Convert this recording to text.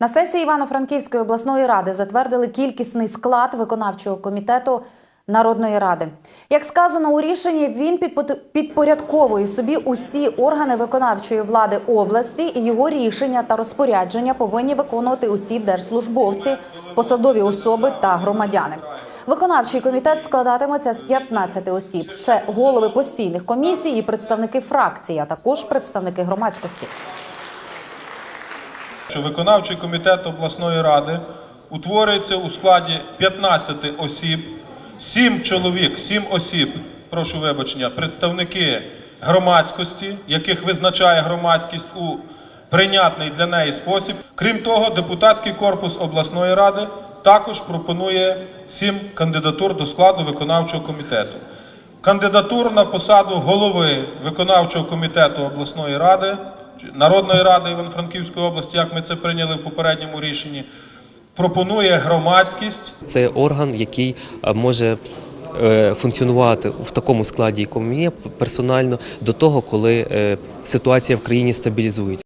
На сесії Івано-Франківської обласної ради затвердили кількісний склад виконавчого комітету Народної ради. Як сказано у рішенні, він підпо- підпорядковує собі усі органи виконавчої влади області, і його рішення та розпорядження повинні виконувати усі держслужбовці, посадові особи та громадяни. Виконавчий комітет складатиметься з 15 осіб. Це голови постійних комісій і представники фракцій, а також представники громадськості. Що виконавчий комітет обласної ради утворюється у складі 15 осіб, 7 чоловік, 7 осіб, прошу вибачення, представники громадськості, яких визначає громадськість у прийнятний для неї спосіб. Крім того, депутатський корпус обласної ради також пропонує 7 кандидатур до складу виконавчого комітету. Кандидатур на посаду голови виконавчого комітету обласної ради Народної ради Івано-Франківської області, як ми це прийняли в попередньому рішенні, пропонує громадськість. Це орган, який е, може е, функціонувати в такому складі, якому є персонально до того, коли е, ситуація в країні стабілізується.